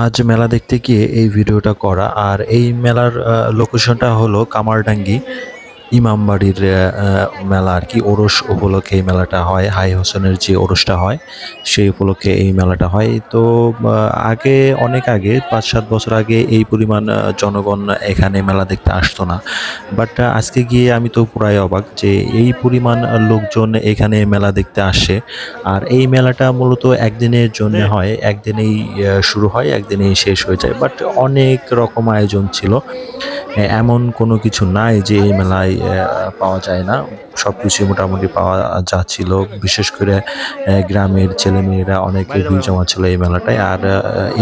আজ মেলা দেখতে গিয়ে এই ভিডিওটা করা। আর এই মেলার লোকেশনটা হলো কামারডাঙ্গি। ইমামবাড়ির মেলা আর কি, ওরস উপলক্ষে এই মেলাটা হয়, হাই হোসেনের যে ওরসটা হয়, সেই উপলক্ষে এই মেলাটা হয়। তো আগে, অনেক আগে পাঁচ সাত বছর আগে এই পরিমাণ জনগণ এখানে মেলা দেখতে আসতো না। বাট আজকে গিয়ে আমি তো পুরাই অবাক যে এই পরিমাণ লোকজন এখানে মেলা দেখতে আসে। আর এই মেলাটা মূলত একদিনের জন্য হয়, একদিনেই শুরু হয়, একদিনেই শেষ হয়ে যায়। বাট, অনেক রকম আয়োজন ছিল। এমন কোনো কিছু নাই যে এই মেলায় পাওয়া যায় না। সব কিছুই মোটামুটি পাওয়া যাচ্ছিল। বিশেষ করে গ্রামের ছেলেমেয়েরা অনেকে ভিড় জমা ছিল এই মেলাটায়। আর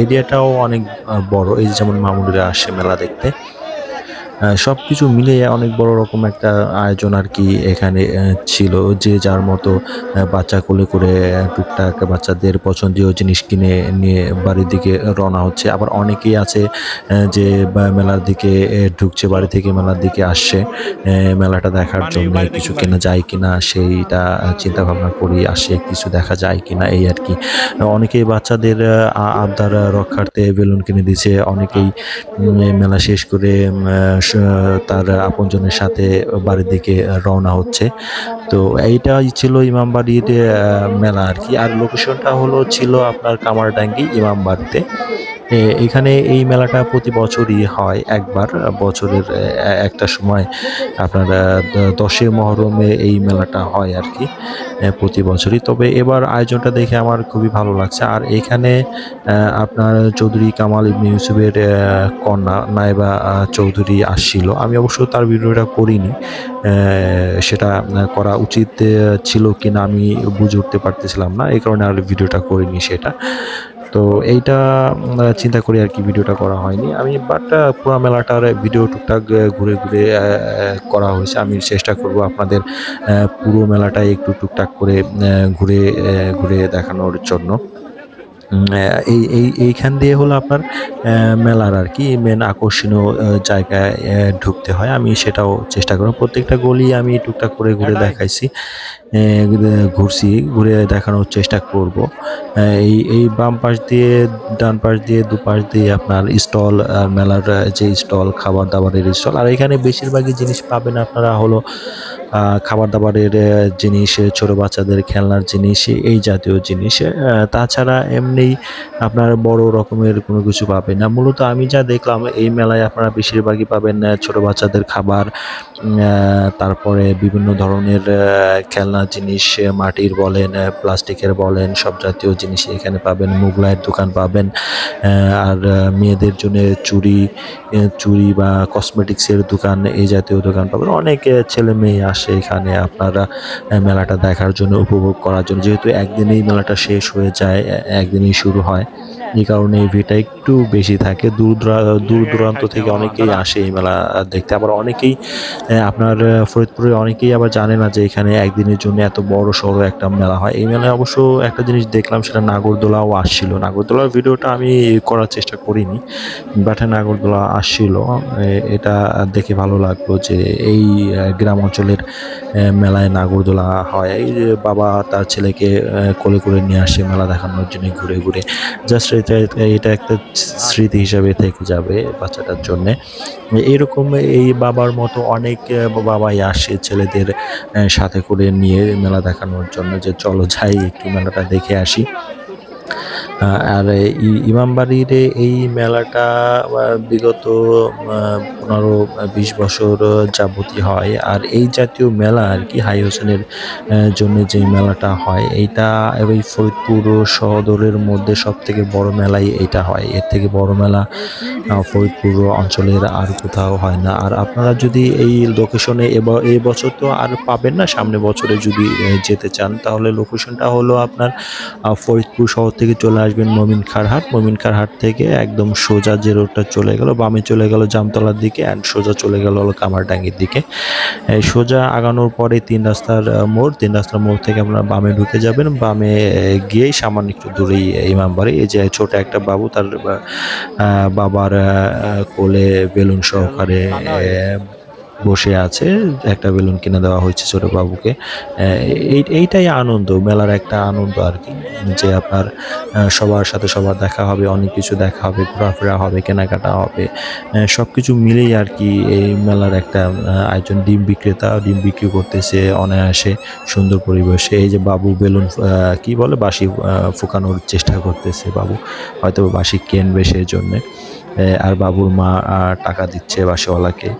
এরিয়াটাও অনেক বড়। এই যেমন মামুনিরা আসে মেলা দেখতে সব কিছু মিলিয়ে অনেক বড় রকম একটা আয়োজন আর কি এখানে ছিল। যে যার মতো বাচ্চা কোলে করে টুকটাক বাচ্চাদের পছন্দীয় জিনিস কিনে নিয়ে বাড়ির দিকে রওনা হচ্ছে। আবার অনেকেই আছে যে মেলার দিকে ঢুকছে বাড়ি থেকে মেলার দিকে আসছে। মেলাটা দেখার জন্য কিছু কেনা যায় কিনা সেইটা চিন্তা ভাবনা করি আসে কিছু দেখা যায় কিনা এই আর কি। অনেকেই বাচ্চাদের আবদার রক্ষার্থে বেলুন কিনে দিছে অনেকেই মেলা শেষ করে তার আপনজনের সাথে বাড়ির দিকে রওনা হচ্ছে। তো এইটাই ছিল ইমামবাড়ির মেলা আর কি। আর লোকেশনটা হলো ছিল আপনার কামারডাঙ্গি ইমামবাড়িতে এখানে এই মেলাটা প্রতি বছরই হয় একবার, বছরের একটা সময় আপনার দশে মহরমে এই মেলাটা হয় আর কি প্রতি বছরই। তবে এবার আয়োজনটা দেখে আমার খুবই ভালো লাগছে। আর এখানে আপনার চৌধুরী কামাল ইবনে ইউসুফের কন্যা নাইবা চৌধুরী আসছিল। আমি অবশ্য তার ভিডিওটা করিনি সেটা করা উচিত ছিল কিনা আমি বুঝে উঠতে পারতেছিলাম না, এই কারণে আর ভিডিওটা করিনি সেটা। তো এইটা চিন্তা করি আর কি ভিডিওটা করা হয়নি। আমি বাট পুরো মেলাটার ভিডিও টুকটাক ঘুরে ঘুরে করা হয়েছে। আমি চেষ্টা করব আপনাদের পুরো মেলাটা একটু টুকটাক করে ঘুরে ঘুরে দেখানোর জন্য। এই এই এইখান দিয়ে হলো আপনার মেলার আর কি মেন আকর্ষণীয় জায়গায় ঢুকতে হয়। আমি সেটাও চেষ্টা করব। প্রত্যেকটা গলি আমি টুকটাক করে ঘুরে দেখাইছি। ঘুরছি ঘুরে দেখানোর চেষ্টা করব। এই এই বাম পাশ দিয়ে ডান পাশ দিয়ে দুপাশ দিয়ে আপনার স্টল মেলার যে স্টল খাবার দাবারের স্টল। আর এখানে বেশিরভাগই জিনিস পাবেন আপনারা হলো খাবার দাবারের জিনিস, ছোট বাচ্চাদের খেলনার জিনিস, এই জাতীয় জিনিস। তাছাড়া এমনি আপনার বড় রকমের কোনো কিছু পাবেন না। মূলত আমি যা দেখলাম, এই মেলায় আপনারা বেশিরভাগই পাবেন ছোট বাচ্চাদের খাবার তারপরে বিভিন্ন ধরনের খেলনা জিনিস মাটির বলেন প্লাস্টিকের বলেন সব জাতীয় জিনিস এখানে পাবেন মুগলাইয়ের দোকান পাবেন। আর মেয়েদের জন্য আহ, চুড়ি বা কসমেটিক্সের দোকান এই জাতীয় দোকান পাবেন। অনেক ছেলে মেয়ে আসে এখানে আপনারা মেলাটা দেখার জন্য উপভোগ করার জন্য। যেহেতু একদিনেই মেলাটা শেষ হয়ে যায় একদিনেই শুরু হয়। এই কারণে এই ভিড়টা একটু বেশি থাকে। দূর দূরা- দূর দূরান্ত থেকে অনেকেই আসে এই মেলা দেখতে। আবার অনেকেই আপনার ফরিদপুরে অনেকেই আবার জানে না যে এখানে একদিনের জন্য এত বড় সড়ো একটা মেলা হয়। এই মেলায় অবশ্য একটা জিনিস দেখলাম সেটা নাগরদোলাও আসছিল। নাগরদোলার ভিডিওটা আমি করার চেষ্টা করিনি বাট নাগরদোলা আসছিল। এটা দেখে ভালো লাগল যে এই গ্রাম অঞ্চলের মেলায় নাগরদোলা হয়। এই যে বাবা তার ছেলেকে কোলে করে নিয়ে আসে মেলা দেখানোর জন্য ঘুরে ঘুরে। জাস্ট এটা এটা একটা স্মৃতি হিসাবে থেকে যাবে বাচ্চাটার জন্য। এরকম এই বাবার মতো অনেক বাবাই আসে ছেলেদের সাথে করে নিয়ে মেলা দেখানোর জন্য যে চলো যাই একটু মেলাটা দেখে আসি। আর ইমামবাড়ির এই মেলাটা বিগত পনেরো, বিশ বছর যাবতী হয়। আর এই জাতীয় মেলা আর কি, হাই হোসেনের জন্য যে মেলাটা হয়, এইটা এই ফরিদপুর সদরের মধ্যে সব থেকে বড় মেলাই এইটা হয়। এর থেকে বড় মেলা ফরিদপুর অঞ্চলের আর কোথাও হয় না। আর আপনারা যদি এই লোকেশনে এই বছর তো আর পাবেন না, সামনে বছরে যদি যেতে চান, তাহলে লোকেশনটা হলো আপনার ফরিদপুর শহর থেকে চলে আসবেন মমিন খারহাট। মমিন খারহাট থেকে একদম সোজা যে রোডটা চলে গেল, বামে চলে গেল জামতলার দিকে অ্যান্ড সোজা চলে গেল হলো কামারডাঙ্গির দিকে সোজা আগানোর পরে তিন রাস্তার মোড়, তিন রাস্তার মোড় থেকে আপনারা বামে ঢুকে যাবেন। বামে গিয়েই সামান্য একটু দূরেই ইমামবাড়ি এই যে ছোট একটা বাবু, তার বাবার কোলে বেলুন সহকারে বসে আছে, একটা বেলুন কিনে দেওয়া হয়েছে ছোট বাবুকে। এইটাই আনন্দ, মেলার একটা আনন্দ আর কি। যে আপনার সবার সাথে সবার দেখা হবে, অনেক কিছু দেখা হবে, ঘোরাফেরা হবে, কেনাকাটা হবে সব কিছু মিলেই আর কি এই মেলার একটা আয়োজন। ডিম বিক্রেতা ডিম বিক্রি করতেছে অনায়াসে, সুন্দর পরিবেশে। এই যে বাবু বেলুন কি বলে বাসি ফুকানোর চেষ্টা করতেছে বাবু, হয়তো বাসি কেনবে সেই জন্যে আর বাবুর মা টাকা দিচ্ছে বাসিওয়ালাকে।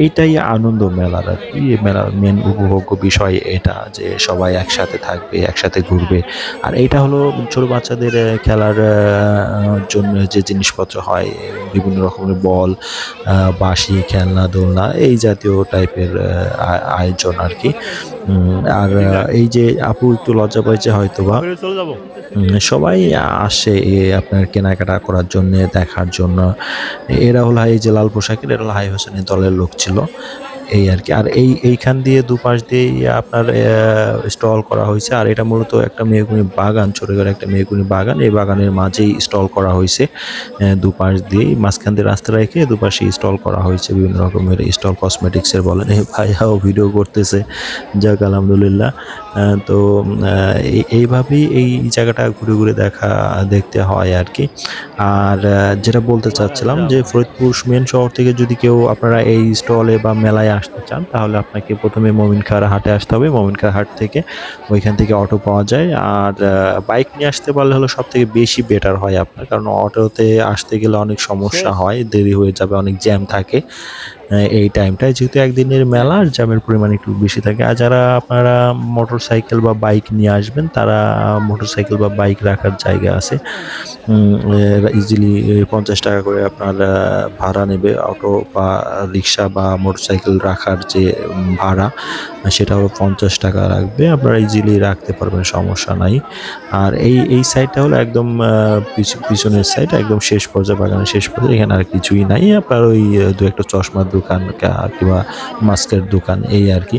এইটাই আনন্দ মেলার আর কি এই মেলার মেন উপভোগ্য বিষয় এটা যে সবাই একসাথে থাকবে একসাথে ঘুরবে। আর এইটা হলো ছোট বাচ্চাদের খেলার জন্য যে জিনিসপত্র হয় বিভিন্ন রকমের বল বাঁশি খেলনা দোলনা এই জাতীয় টাইপের আয়োজন আর কি। আর এই যে আপু একটু লজ্জা পাইছে হয়তো বা সবাই আসে এ আপনার কেনাকাটা করার জন্য দেখার জন্য। এরা হলো হাই যে লাল পোশাকের এরা হাই হোসেনের দলের লোক ছিল। এই আর কি। আর এই, এইখান দিয়ে দুপাশ দিয়ে আপনার স্টল করা হয়েছে। আর এটা মূলত একটা মেহগুনি বাগান ছোট একটা মেহগুনি বাগান। এই বাগানের মাঝেই স্টল করা হয়েছে। দুপাশ দিয়ে মাঝখান দিয়ে রাস্তা রেখে দুপাশে স্টল করা হয়েছে। বিভিন্ন রকমের স্টল কসমেটিক্সের বলেন। এই ভাইয়াও ভিডিও করতেছে। যাক, আলহামদুলিল্লাহ। তো এই- এইভাবেই এই জায়গাটা ঘুরে ঘুরে দেখা, দেখতে হয় আর কি। আর যেটা বলতে চাচ্ছিলাম যে, ফরিদপুর মেন শহর থেকে যদি কেউ আপনারা এই স্টলে বা মেলায় আসতে চান তাহলে আপনাকে প্রথমে মমিনখার হাটে আসতে হবে। মমিনখার হাট থেকে ওইখান থেকে অটো পাওয়া যায়। আর বাইক নিয়ে আসতে পারলে হলো সব থেকে বেশি বেটার হয় আপনার। কারণ অটোতে আসতে গেলে অনেক সমস্যা হয় দেরি হয়ে যাবে অনেক জ্যাম থাকে। এই টাইমটায় যেহেতু একদিনের মেলা, আর জ্যামের পরিমাণ একটু বেশি থাকে। আর যারা আপনারা মোটর সাইকেল বা বাইক নিয়ে আসবেন, তারা মোটর সাইকেল বা বাইক রাখার জায়গা আছে। ইজিলি পঞ্চাশ টাকা করে আপনার ভাড়া নেবে। অটো বা রিক্সা বা মোটর সাইকেল রাখার যে ভাড়া সেটা হলো পঞ্চাশ টাকা রাখবে। আপনারা ইজিলি রাখতে পারবেন, সমস্যা নাই। আর এই এই সাইডটা হলো একদম পিছনের সাইড একদম শেষ পর্যায়ে, বাগানের শেষ পর্যায়ে। এখানে আর কিছুই নাই। আপনার ওই দু একটা চশমার দোকান কিংবা মাস্কের দোকান, এই আর কি।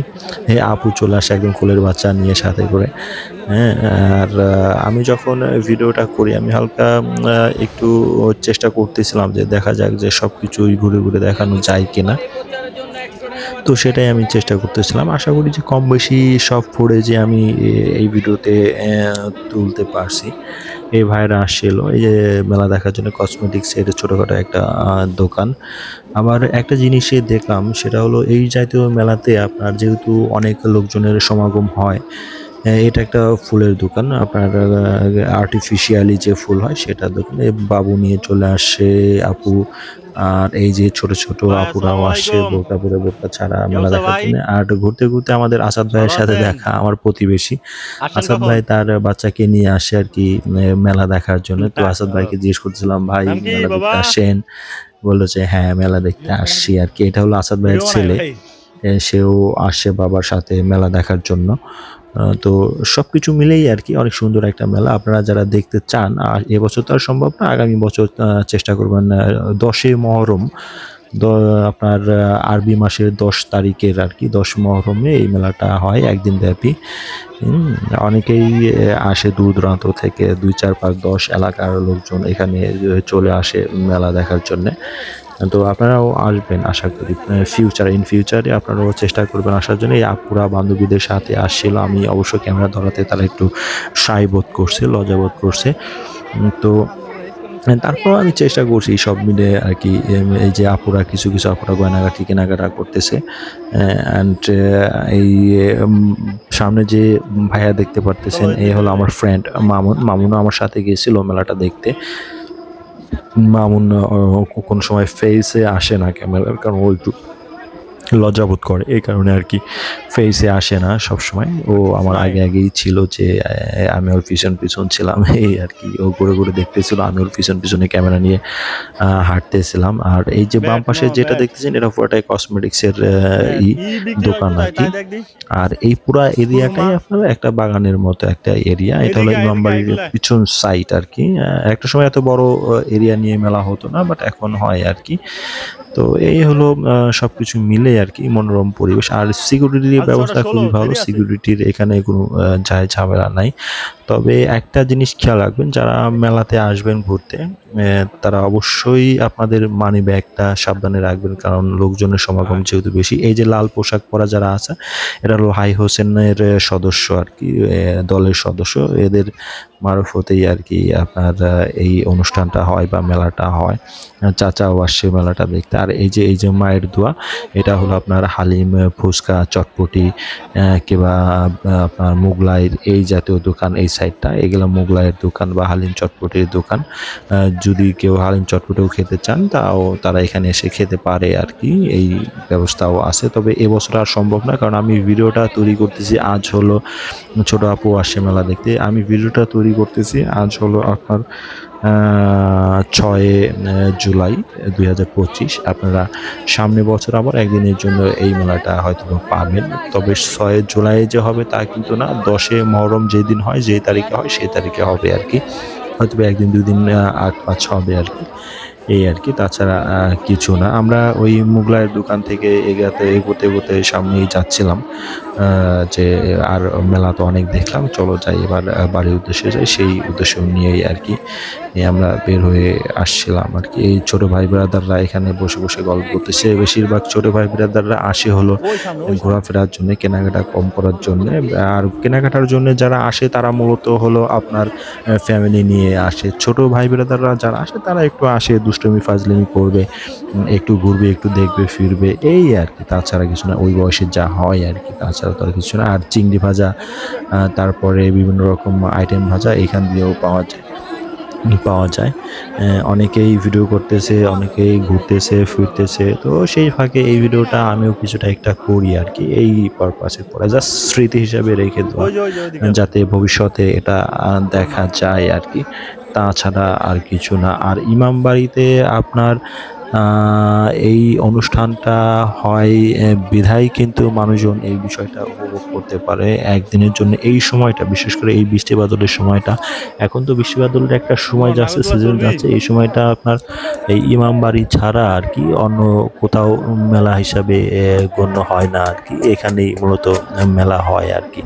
এই আপু চলে আসে একদম কোলের বাচ্চা নিয়ে সাথে করে। হ্যাঁ আর আমি যখন ভিডিওটা করি, আমি হালকা একটু চেষ্টা করতেছিলাম যে দেখা যাক যে সব কিছুই ঘুরে ঘুরে দেখানো যায় কিনা। তো সেটাই আমি চেষ্টা করতেছিলাম। আশা করি যে কম বেশি সব পড়ে যে আমি এই ভিডিওতে তুলতে পারছি। এই ভাইরা আসছিল, এই যে মেলা দেখার জন্য কসমেটিক্সের ছোটোখাটো একটা দোকান। আবার একটা জিনিসে দেখলাম, সেটা হলো এই জাতীয় মেলাতে আপনার যেহেতু অনেক লোকজনের সমাগম হয় এটা একটা ফুলের দোকান। আপনার আর্টিফিশিয়ালি যে ফুল হয় সেটা দোকানে বাবু নিয়ে চলে আসে আপু। আর এই যে ছোট ছোট আপুরাও আসে। বোরকা পরে বোরকা ছাড়া মেলা দেখার জন্য আর ঘুরতে ঘুরতে আমাদের আসাদ ভাইয়ের সাথে দেখা আমার প্রতিবেশী। আসাদ ভাই তার বাচ্চাকে নিয়ে আসে আর কি মেলা দেখার জন্য। তো আসাদ ভাইকে জিজ্ঞেস করছিলাম ভাই মেলা দেখতে আসেন? বলল যে হ্যাঁ মেলা দেখতে আসছি আর কি। এটা হলো আসাদ ভাইয়ের ছেলে। সেও আসে বাবার সাথে মেলা দেখার জন্য। তো সব কিছু মিলেই আর কি অনেক সুন্দর একটা মেলা। আপনারা যারা দেখতে চান আর এবছর তো আর সম্ভব না, আগামী বছর চেষ্টা করবেন দশই মহরম আপনার আরবি মাসের দশ তারিখের আর কি, দশ মহরমে এই মেলাটা হয় একদিন ব্যাপী। অনেকেই আসে দূর দূরান্ত থেকে, দুই, চার, পাঁচ, দশ এলাকার লোকজন এখানে চলে আসে মেলা দেখার জন্য। তো আপনারাও আসবেন, আশা করি। ফিউচার ইন ফিউচারে আপনারাও চেষ্টা করবেন আসার জন্য। এই আপুরা বান্ধবীদের সাথে আসছিল। আমি অবশ্য ক্যামেরা ধরাতে তারা একটু সাই বোধ করছে, লজ্জা বোধ করছে। তো তারপর আমি চেষ্টা করছি সব মিলে আর কি এই যে আপুরা কিছু কিছু আপুরা গয়নাগাটি কেনাকাটা করতেছে। অ্যান্ড এই সামনে যে ভাইয়া দেখতে পারতেছেন এই হলো আমার ফ্রেন্ড মামুন। মামুনও আমার সাথে গিয়েছিল মেলাটা দেখতে। মামুন কোন সময় ফেসে আসে না ক্যামেরার কারণ ও একটু লজ্জাবোধ করে। এই কারণে আর কি ফেসে আসে না সব সময় ও আমার আগে আগেই ছিল যে আমি ওর পিছন পিছন ছিলাম। এই আর কি ও ঘুরে ঘুরে দেখতেছিল আমি ওর পিছন পিছনে ক্যামেরা নিয়ে হাঁটতেছিলাম। আর এই যে বাম পাশে যেটা. দেখতেছেন এটা পুরোটাই কসমেটিক্সের ই দোকান আর কি। আর এই পুরা এরিয়াটাই আপনার একটা বাগানের মতো একটা এরিয়া এটা হলো ইমামবাড়ির পিছন সাইট আর কি। একটা সময় এত বড় এরিয়া নিয়ে মেলা হতো না বাট এখন হয় আর কি। তো এই হলো আহ, সবকিছু মিলে আর কি মনোরম পরিবেশ। আর সিকিউরিটির আচ্ছা, ব্যবস্থা খুবই ভালো। সিকিউরিটির এখানে কোনো যায় ঝামেলা নাই। তবে একটা জিনিস খেয়াল রাখবেন যারা মেলাতে আসবেন ঘুরতে তারা অবশ্যই আপনাদের মানি ব্যাগটা সাবধানে রাখবেন কারণ লোকজনের সমাগম যেহেতু বেশি। এই যে লাল পোশাক পরা যারা আছে এরা হলো হাই হোসেনের সদস্য আর কি দলের সদস্য। এদের মারফতেই আর কি আপনার এই অনুষ্ঠানটা হয় বা মেলাটা হয়। চাচাও আসছে মেলাটা দেখতে। আর এই যে এই যে মায়ের দোয়া এটা হলো আপনার হালিম ফুচকা চটপটি কিংবা আপনার মোগলাইয়ের এই জাতীয় দোকান এই সাইডটা, এগুলো মোগলাইয়ের দোকান বা হালিম চটপটির দোকান। যদি কেউ হালিম চটপটেও খেতে চান, তাও তারা এখানে এসে খেতে পারে আর কি এই ব্যবস্থাও আছে। তবে এবছর আর সম্ভব না, কারণ আমি ভিডিওটা তৈরি করতেছি, আজ হলো ছোট আপু আসে মেলা দেখতে। আমি ভিডিওটা তৈরি করতেছি, আজ হলো আপনার ছয় জুলাই দুই হাজার পঁচিশ। আপনারা সামনে বছর আবার একদিনের জন্য এই মেলাটা হয়তো পাবেন। তবে ছয় জুলাই যে হবে তা কিন্তু না, দশে মহরম যেদিন হয়, যে তারিখে হয় সেই তারিখে হবে আর কি। হয়তো একদিন, দুদিন আগ পাঁচ হবে আর কি। এই আর কি, তাছাড়া কিছু না। আমরা ওই মুগলাইয়ের দোকান থেকে এগাতে, এগোতে এগোতে সামনেই যাচ্ছিলাম যে আর মেলা তো অনেক দেখলাম। চলো যাই, এবার বাড়ির উদ্দেশ্যে যাই, সেই উদ্দেশ্য নিয়েই আর কি আমরা বের হয়ে আসছিলাম আর কি। এই ছোট ভাই ব্রাদাররা এখানে বসে বসে গল্প করতেছে। বেশিরভাগ ছোট ভাই ব্রাদাররা আসে হলো ঘোরাফেরার জন্য, কেনাকাটা কম করার জন্য। আর কেনাকাটার জন্য যারা আসে, তারা মূলত হলো আপনার ফ্যামিলি নিয়ে আসে। ছোট ভাই ব্রাদাররা যারা আসে, তারা একটু আসে, দুষ্টমি, ফাজলিমি করবে একটু ঘুরবে, একটু দেখবে, ফিরবে, এই আর কি। তাছাড়া কিছু না, ওই বয়সে যা হয় আর কি, তাছাড়া তো আর কিছু না। আর চিংড়ি ভাজা তারপরে বিভিন্ন রকম আইটেম ভাজা এখান দিয়েও পাওয়া যায়। পাওয়া যায়। অনেকেই ভিডিও করতেছে অনেকেই ঘুরতেছে ফিরতেছে। তো সেই ফাঁকে এই ভিডিওটা আমিও কিছুটা একটা করি আর কি। এই পারপাসে পড়ে। জাস্ট স্মৃতি হিসাবে রেখে দেওয়া। যাতে ভবিষ্যতে এটা দেখা যায় আর কি। তাছাড়া আর কিছু না। আর ইমামবাড়িতে আপনার এই অনুষ্ঠানটা হয় বিধায় কিন্তু মানুষজন এই বিষয়টা উপভোগ করতে পারে একদিনের জন্য। এই সময়টা বিশেষ করে এই বৃষ্টি বাদলের সময়টা। এখন তো বৃষ্টি বাদলের একটা সময় যাচ্ছে সিজন যাচ্ছে। এই সময়টা আপনার এই ইমাম বাড়ি ছাড়া আর কি অন্য কোথাও মেলা হিসাবে গণ্য হয় না আর কি। এখানেই মূলত মেলা হয় আর কি।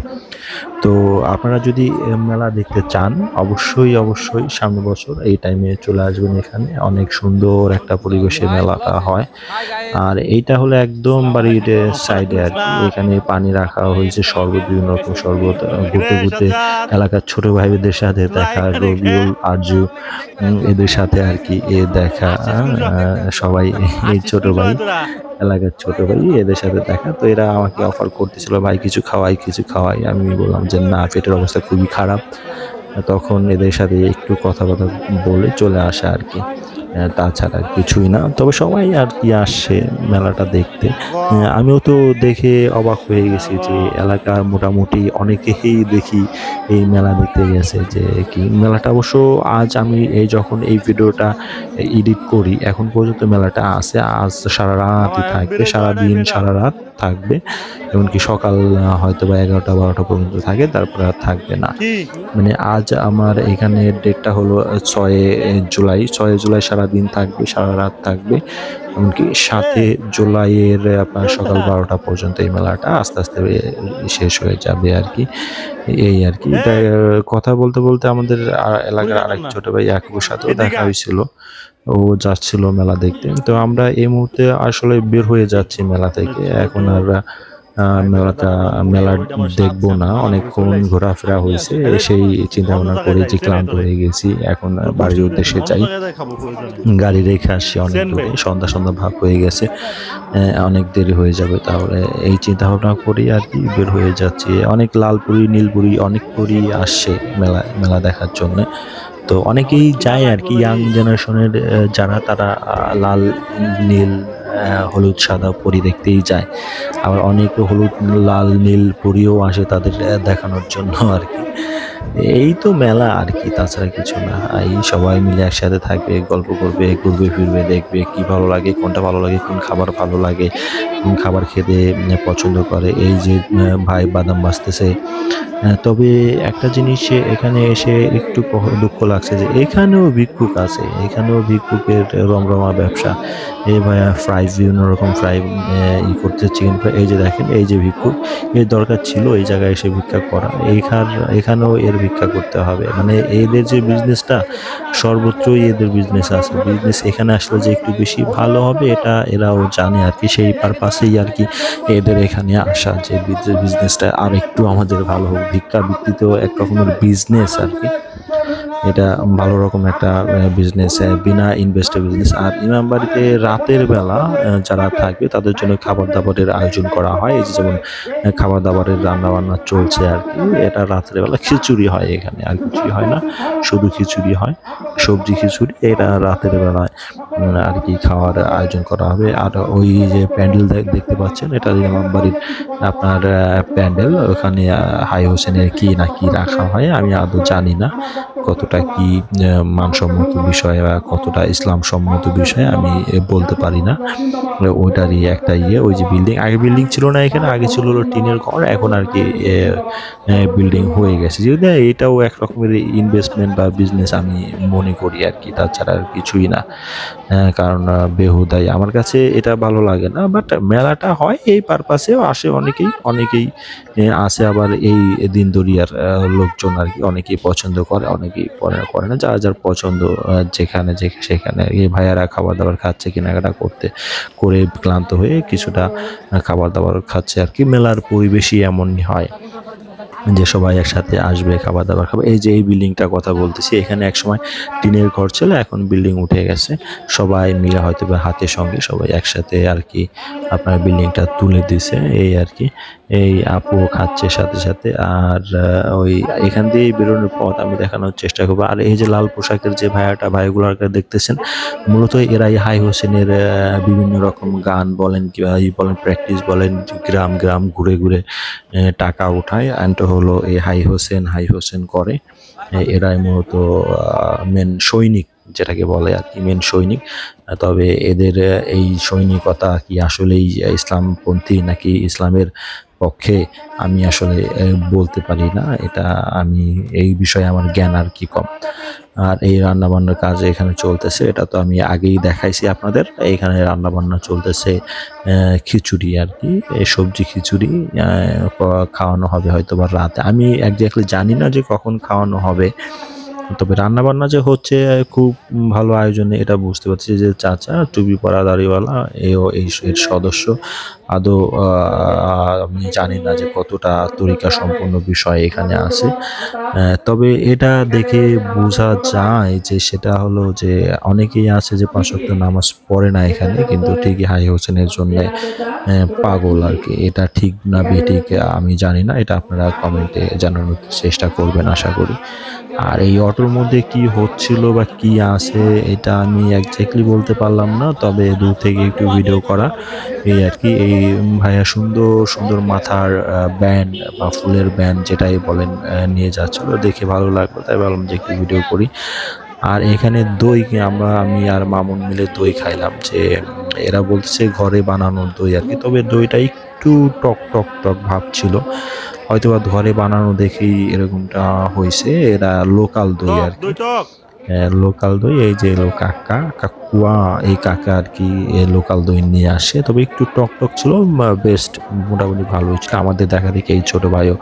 তো আপনারা যদি মেলা দেখতে চান, অবশ্যই অবশ্যই সামনের বছর এই টাইমে চলে আসবেন এখানে। অনেক সুন্দর একটা পরিবেশে মেলাটা হয়। আর এইটা হলো একদম বাড়ির সাইডে আর কি। এখানে পানি রাখা হয়েছে শরবত বিভিন্ন রকম শরবত ঘুরতে ঘুরতে এলাকার ছোট ভাইদের সাথে দেখা, রবিউল, আরজু এদের সাথে আর কি এ দেখা সবাই এই ছোট ভাই, এলাকার ছোট ভাই এদের সাথে দেখা। তো এরা আমাকে অফার করতেছিল, ভাই, কিছু খাওয়াই কিছু খাওয়াই। আমি বললাম যে না, পেটের অবস্থা খুবই খারাপ। তখন এদের সাথে একটু কথা কথা বলে চলে আসা আর কি। তাছাড়া কিছুই না। তবে সবাই আর কি আসছে মেলাটা দেখতে। আমিও তো দেখে অবাক হয়ে গেছি যে এলাকার মোটামুটি অনেকেই দেখি এই মেলা দেখতে গেছে যে কি। মেলাটা অবশ্য আজ আমি এই যখন এই ভিডিওটা এডিট করি, এখন পর্যন্ত মেলাটা আছে। আজ সারা রাতই থাকবে সারা দিন সারা রাত। থাকবে। এমনকি সকাল হয়তো বা এগারোটা বারোটা পর্যন্ত থাকে তারপরে আর থাকবে না। মানে আজ আমার এখানে ডেটটা হলো ছয় জুলাই। ছয় জুলাই সারা দিন থাকবে সারা রাত থাকবে। এমনকি সাতে জুলাইয়ের আপনার সকাল বারোটা পর্যন্ত এই মেলাটা আস্তে আস্তে শেষ হয়ে যাবে আর কি। এই আর কি। কথা বলতে বলতে আমাদের এলাকার আরেক ছোট ভাই ইয়াকুবের সাথেও দেখা হয়েছিল। ও যাচ্ছিল মেলা দেখতে। তো আমরা এই মুহূর্তে আসলে বের হয়ে যাচ্ছি মেলা থেকে। এখন আর মেলাটা মেলা দেখব না। অনেকক্ষণ ঘোরাফেরা হয়েছে। সেই চিন্তা ভাবনা করে যে ক্লান্ত হয়ে গেছি। এখন বাড়ির উদ্দেশ্যে যাই। গাড়ি রেখে আসছি অনেক দূরে। সন্ধ্যা সন্ধ্যা ভাব হয়ে গেছে। অনেক দেরি হয়ে যাবে তাহলে এই চিন্তা ভাবনা করি আর কি বের হয়ে যাচ্ছি। অনেক লালপুরি নীলপুরি অনেক পুরি আসছে মেলা মেলা দেখার জন্য। তো অনেকেই যায় আর কি ইয়াং জেনারেশনের যারা, তারা লাল, নীল হলুদ, সাদা পরি দেখতেই যায়। আবার অনেক হলুদ, লাল, নীল পরিও আসে তাদের দেখানোর জন্য আর কি। এই তো মেলা আর কি তাছাড়া কিছু না। এই সবাই মিলে একসাথে থাকবে গল্প করবে ঘুরবে ফিরবে দেখবে কি ভালো লাগে কোনটা ভালো লাগে কোন খাবার ভালো লাগে কোন খাবার খেতে পছন্দ করে। এই যে ভাই বাদাম বাজতেছে আহ, তবে একটা জিনিস এখানে এসে একটু দুঃখ লাগছে যে এখানেও ভিক্ষুক আছে এখানেও ভিক্ষুকের রমরমা ব্যবসা। এই ভাইয়া ফ্রাই বিভিন্ন রকম ফ্রাই ই করতে চিকেন ফ্রাই এই যে দেখেন এই যে ভিক্ষুক এর দরকার ছিল এই জায়গায় এসে ভিক্ষা করা। এইখান এখানেও এর ভিক্ষা করতে হবে। মানে এদের যে বিজনেসটা সর্বত্রই এদের বিজনেস আছে। বিজনেস এখানে আসলে যে একটু বেশি ভালো হবে, এটা এরাও জানে আর কি। সেই পারপাসেই আর কি এদের এখানে আসা যে বিজনেসটা আর একটু আমাদের ভালো হোক ভিক্ষা ভিত্তিতেও এক রকমের বিজনেস আর কি। এটা ভালো রকম একটা বিজনেস বিনা ইনভেস্টে বিজনেস আর ইমাম বাড়িতে রাতের বেলা যারা থাকবে তাদের জন্য খাবার দাবারের আয়োজন করা হয়। এই যেমন খাবার দাবারের রান্না বান্না চলছে আর কি, এটা রাতের বেলা খিচুড়ি হয় এখানে। আর কিছুই হয় না, শুধু খিচুড়ি হয়, সবজি খিচুড়ি। এটা রাতের বেলায় আর কি খাওয়ার আয়োজন করা হবে। আর ওই যে প্যান্ডেল দেখ- দেখতে পাচ্ছেন, এটা ইমাম বাড়ির আপনার প্যান্ডেল। ওখানে হাই হোসেনের কি না কি রাখা হয়, আমি আদৌ জানি না। কতটা কি মানসম্মত বিষয় বা কতটা ইসলাম সম্মত বিষয় আমি বলতে পারি না। ওইটারই একটা ইয়ে ওই যে বিল্ডিং আগে বিল্ডিং ছিল না এখানে, আগে ছিল হলো টিনের ঘর, এখন আর কি বিল্ডিং হয়ে গেছে। যদি এটাও এক রকমের ইনভেস্টমেন্ট বা বিজনেস আমি মনে করি আর কি, তাছাড়া আর কিছুই না। কারণ বেহুদাই। আমার কাছে এটা ভালো লাগে না বাট মেলাটা হয় এই পারপাসেও আসে অনেকেই অনেকেই আসে আবার এই দিন দরিয়ার লোকজন আর কি, অনেকেই পছন্দ করে অনেকেই পরে, করে না, যার যার পছন্দ যেখানে, যে, সেখানে এই ভাইয়ারা খাবার দাবার খাচ্ছে, কেনাকাটা করতে, করে ক্লান্ত হয়ে কিছুটা খাবার দাবার খাচ্ছে আর কি। মেলার পরিবেশই এমনই হয়। যে সবাই একসাথে আসবে খাবার দাবার খাবে। এই যে এই বিল্ডিংটার কথা বলতেছি, এখানে একসময় টিনের ঘর ছিল, এখন বিল্ডিং উঠে গেছে। সবাই মিলে হয়তো বা হাতের সঙ্গে সবাই একসাথে আর কি আপনার বিল্ডিংটা তুলে দিছে। এই আর কি। এই আপু খাচ্ছে সাথে সাথে আর ওই এখান দিয়ে বেরোনোর পথ আমি দেখানোর চেষ্টা করব। আর এই যে লাল পোশাকের যে ভাইয়াটা ভাইগুলোকে দেখতেছেন, মূলত এরাই হাই হোসেনের বিভিন্ন রকম গান বলেন কিংবা বলেন প্র্যাকটিস বলেন গ্রাম গ্রাম ঘুরে ঘুরে টাকা উঠায়। অ্যান্ড হলো এই হাই হোসেন হাই হোসেন করে। এরাই মূলত মেন সৈনিক যেটাকে বলে আর কি মেন সৈনিক। তবে এদের এই সৈনিকতা কি আসলেই ইসলামপন্থী নাকি ইসলামের পক্ষে আমি আসলে বলতে পারি না। এটা আমি, এই বিষয়ে আমার জ্ঞান আর কি কম। আর এই রান্নাবান্নার কাজ এখানে চলতেছে, এটা তো আমি আগেই দেখাইছি আপনাদের। এখানে রান্নাবান্না চলতেছে খিচুড়ি আর কি সবজি খিচুড়ি খাওয়ানো হবে হয়তো বা রাতে। আমি একজাক্টলি জানি না যে কখন খাওয়ানো হবে। তবে রান্নাবান্না যে হচ্ছে, খুব ভালো আয়োজনে এটা বুঝতে পারছি যে চাচা, টুপি পরা দাড়িওয়ালা, এও এই এর সদস্য। আদৌ আমি জানি না যে কতটা তরিকা সম্পন্ন বিষয় এখানে আছে। তবে এটা দেখে বোঝা যায় যে সেটা হলো যে অনেকেই আছে যে পাঁচ ওয়াক্ত নামাজ পড়ে না এখানে, কিন্তু ঠিকই হাই হোসেনের জন্য পাগল আর কি। এটা ঠিক না বেঠিক আমি জানি না, এটা আপনারা কমেন্টে জানানোর চেষ্টা করবেন আশা করি। আর এই অটোর মধ্যে কি হচ্ছিল বা কি আছে, এটা আমি একজাক্টলি বলতে পারলাম না, তবে দূর থেকে একটু ভিডিও করা, এই আর কি, এই ভাইয়া, সুন্দর সুন্দর মাথার ব্যান্ড বা ফুলের ব্যান্ড যেটাই বলেন নিয়ে যাচ্ছিল। দেখে ভালো লাগল, তাই ভাবলাম যে একটু ভিডিও করি। আর এখানে দই আমরা, আমি আর মামুন মিলে দই খাইলাম যে, এরা বলছে ঘরে বানানো দই আর কি। তবে দইটা একটু টক টক টক ভাব ছিল। হয়তো বা ঘরে বানানো দেখেই এরকমটা হয়েছে এরা লোকাল দই আর কি। লোকাল দই, এই যে এলো কাকা, কাকুয়া, এই কাকা আর কি লোকাল দই নিয়ে আসে। তবে একটু টক টক ছিল বেস্ট মোটামুটি ভালোই ছিল। আমাদের দেখা দেখি এই ছোটো ভাইও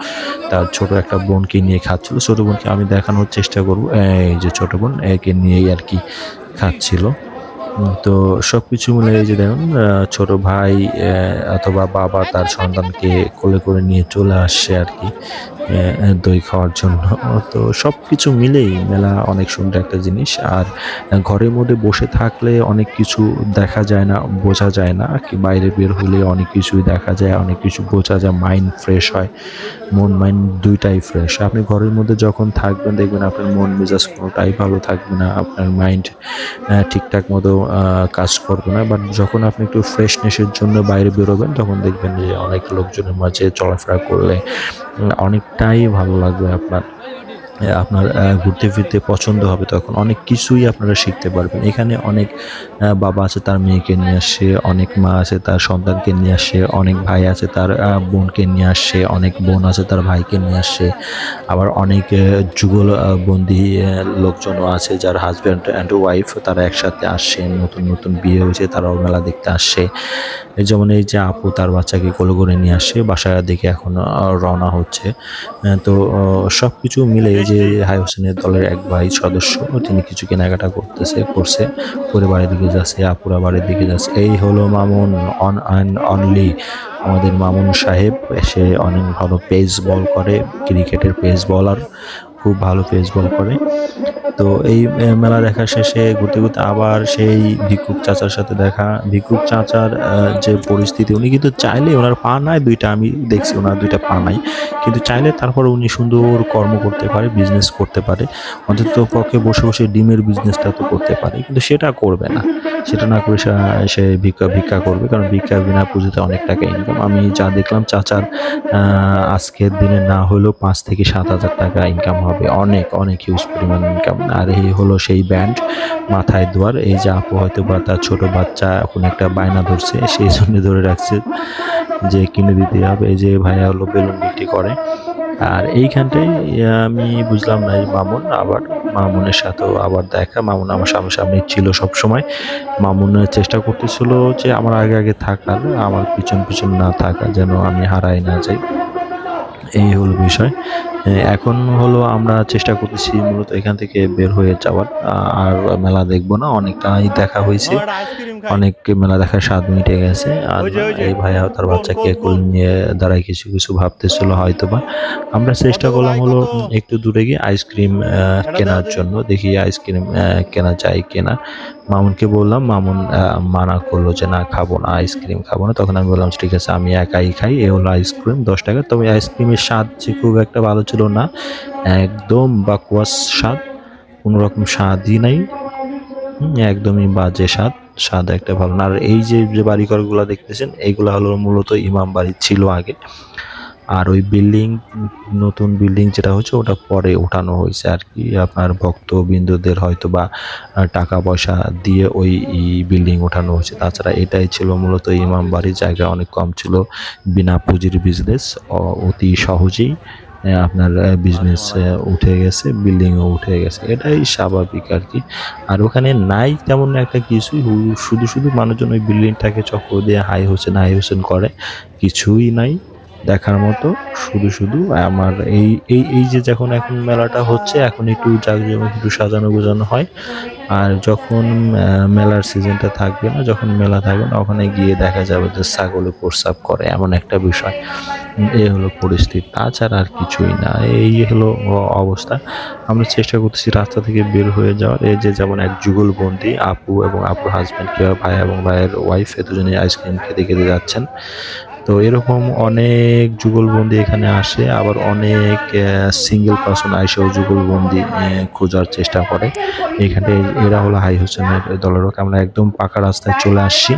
তার ছোট একটা বোনকে নিয়ে খাচ্ছিল। ছোট বোনকে আমি দেখানোর চেষ্টা করব। এই যে ছোট বোন, একে নিয়েই আর কি খাচ্ছিল। তো সব কিছু মিলে যে দেখুন ছোট ভাই অথবা বাবা তার সন্তানকে কোলে করে নিয়ে চলে আসছে আর কি। দই খাওয়ার জন্য। তো সব কিছু মিলেই মেলা অনেক সুন্দর একটা জিনিস। আর ঘরের মধ্যে বসে থাকলে অনেক কিছু দেখা যায় না বোঝা যায় না। কি বাইরে বের হলে অনেক কিছুই দেখা যায় অনেক কিছু বোঝা যায় মাইন্ড ফ্রেশ হয়। মন মাইন্ড দুইটাই ফ্রেশ আপনি ঘরের মধ্যে যখন থাকবেন দেখবেন আপনার মন মেজাজ কোনোটাই ভালো থাকবে না আপনার মাইন্ড ঠিকঠাক মতো কাজ করবে না। বাট যখন আপনি একটু ফ্রেশনেসের জন্য বাইরে বেরোবেন তখন দেখবেন যে অনেক লোকজনের মাঝে চলাফেরা করলে উম, অনেকটাই ভালো লাগবে আপনার। আপনার ঘুরতে ফিরতে পছন্দ হবে তখন। অনেক কিছুই আপনারা শিখতে পারবেন। এখানে অনেক বাবা আছে তার মেয়েকে নিয়ে আসছে অনেক মা আছে তার সন্তানকে নিয়ে আসছে অনেক ভাই আছে তার বোনকে নিয়ে আসছে অনেক বোন আছে তার ভাইকে নিয়ে আসছে আবার অনেক যুগল বন্দি লোকজনও আছে যার হাজব্যান্ড অ্যান্ড ওয়াইফ তারা একসাথে আসছে নতুন নতুন বিয়ে হয়েছে, তারাও মেলা দেখতে এই যেমন এই যে আপু তার বাচ্চাকে কোলে করে নিয়ে আসে, বাসায় দেখে এখন রওনা হচ্ছে। তো সব কিছু মিলে যে হাই হোসেনের দলের এক ভাই সদস্য, তিনি কিছু কেনাকাটা করতেছে, করছে করে বাড়ির দিকে যাচ্ছে, আপুরা বাড়ির দিকে যাচ্ছে। এই হলো মামুন অন অ্যান্ড অনলি আমাদের মামুন সাহেব, সে অনেক ভালো পেস বল করে, ক্রিকেটের পেস বলার খুব ভালো পেস বল করে। তো এই মেলা দেখা শেষে ঘুরতে ঘুরতে আবার সেই ভিক্ষুক চাচার সাথে দেখা। ভিক্ষুক চাচার যে পরিস্থিতি, উনি কিন্তু চাইলে ওনার পা নাই দুইটা, আমি দেখছি ওনার দুইটা পা নাই। কিন্তু চাইলে তারপর উনি সুন্দর কর্ম করতে পারে বিজনেস করতে পারে। অন্তত পক্ষে বসে বসে ডিমের বিজনেসটা তো করতে পারে, কিন্তু সেটা করবে না। সেটা না করে সে ভিক্ষা ভিক্ষা করবে, কারণ ভিক্ষা বিনা পুজোতে অনেক টাকা ইনকাম আমি যা দেখলাম, চাচার আজকের দিনে না হলেও পাঁচ থেকে সাত হাজার টাকা ইনকাম হবে। অনেক অনেক হিউজ পরিমাণ ইনকাম আর এই হলো সেই ব্যান্ড মাথায় দোয়ার। এই যে আপু হয়তো বা তার ছোটো বাচ্চা এখন একটা বায়না ধরছে, সেই জন্য ধরে রাখছে যে কিনে দিতে হবে। এই যে ভাইয়া হলো বেলুন বিক্রি করে। আর এইখানটাই আমি বুঝলাম না মামুন আবার, মামুনের সাথেও আবার দেখা। মামুন আমার সামনে সামনে ছিল সব সময় মামুনের চেষ্টা করতেছিল যে আমার আগে আগে থাকার, আমার পিছন পিছন না থাকা, যেন আমি হারাই না যাই। এই হলো বিষয়। এখন হলো আমরা চেষ্টা করতেছি মূলত এখান থেকে বের হয়ে যাওয়ার। আর মেলা দেখব না অনেকটাই দেখা হয়েছে। অনেক মেলা দেখার স্বাদ মিটে গেছে। আর এই ভাইয়া তার বাচ্চাকে কোল নিয়ে দাঁড়ায় কিছু কিছু ভাবতেছিল হয়তো বা আমরা চেষ্টা করলাম হলো একটু দূরে গিয়ে আইসক্রিম কেনার জন্য। দেখি আইসক্রিম কেনা যায় কেনা। মামুনকে বললাম মামুন মানা করল যে না খাব না আইসক্রিম খাব না। তখন আমি বললাম ঠিক আছে আমি একাই খাই এ হলো আইসক্রিম দশ টাকা। তবে আইসক্রিমের স্বাদ যে খুব একটা ভালো ছিল না। একদম বাকুয়াস স্বাদ, কোনো রকম স্বাদই নাই। একদমই বাজে স্বাদ স্বাদ একটা ভালো না। আর এই যে যে বাড়িঘরগুলো দেখতেছেন, এইগুলো হলো মূলত ইমাম বাড়ি ছিল আগে। আর ওই বিল্ডিং, নতুন বিল্ডিং যেটা হচ্ছে, ওটা পরে ওঠানো হয়েছে আর কি। আপনার ভক্তবৃন্দদের হয়তো বা টাকা পয়সা দিয়ে ওই বিল্ডিং ওঠানো হয়েছে। তাছাড়া এটাই ছিল মূলত ইমাম বাড়ির জায়গা, অনেক কম ছিল। বিনা পুঁজির বিজনেস অতি সহজেই। আপনার বিজনেস উঠে গেছে বিল্ডিংও উঠে গেছে। এটাই স্বাভাবিক আর কি। আর ওখানে নাই তেমন একটা কিছুই। শুধু শুধু মানুষজন ওই বিল্ডিংটাকে চক্র দিয়ে হাই হোসেন হাই হোসেন করে। কিছুই নাই। দেখার মতো, শুধু শুধু আমার এই এই এই যে যখন এখন মেলাটা হচ্ছে, এখন একটু জাঁকজমক, একটু সাজানো, গোজানো হয়। আর যখন মেলার সিজনটা থাকবে না, যখন মেলা থাকবে না, ওখানে গিয়ে দেখা যাবে যে ছাগলে প্রস্রাব করে, এমন একটা বিষয়। এই হলো পরিস্থিতি। তাছাড়া আর কিছুই না, এই হলো অবস্থা। আমরা চেষ্টা করতেছি রাস্তা থেকে বের হয়ে যাওয়ার। এই যে যেমন এক যুগলবন্দি আপু এবং আপুর হাজব্যান্ড কিংবা ভাই এবং ভাইয়ের ওয়াইফ এ দুজনে আইসক্রিম খেতে খেতে যাচ্ছেন। তো এরকম অনেক যুগলবন্দি এখানে আসে, আবার অনেক সিঙ্গেল পার্সন আইসেও যুগলবন্দি খোঁজার চেষ্টা করে। এখানে এরা হলো হাই হোসেনের দলের। আমরা একদম পাকা রাস্তায় চলে আসছি।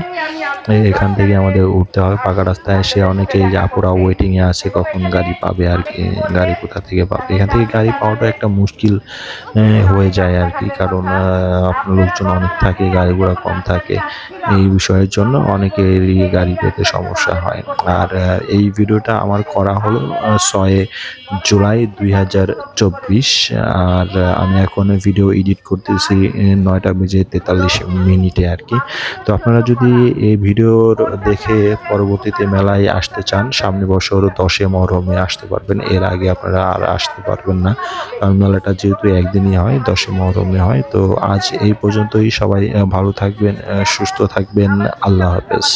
এখান থেকে আমাদের উঠতে হবে। পাকা রাস্তায় এসে অনেকেই যে আপুরা ওয়েটিংয়ে আছে, কখন গাড়ি পাবে আর কি, গাড়ি কোথা থেকে পাবে। এখান থেকে গাড়ি পাওয়াটা একটা মুশকিল হয়ে যায় আর কি। কারণ আপনার লোকজন অনেক থাকে, গাড়ি ঘোড়া কম থাকে। এই বিষয়ের জন্য অনেকেরই গাড়ি পেতে সমস্যা হয় আর এই ভিডিওটা আমার করা হলো ছয় জুলাই দুই হাজার চব্বিশ। আর আমি এখন ভিডিও এডিট করতেছি নয়টা বেজে তেতাল্লিশ মিনিটে আর কি। তো আপনারা যদি এই ভিডিওর দেখে পরবর্তীতে মেলায় আসতে চান, সামনে বছর দশে মহরমে আসতে পারবেন, এর আগে আপনারা আর আসতে পারবেন না। কারণ মেলাটা যেহেতু একদিনই হয়, দশে মহরমে হয়, তো আজ এই পর্যন্তই সবাই ভালো থাকবেন সুস্থ থাকবেন, আল্লাহ হাফেজ।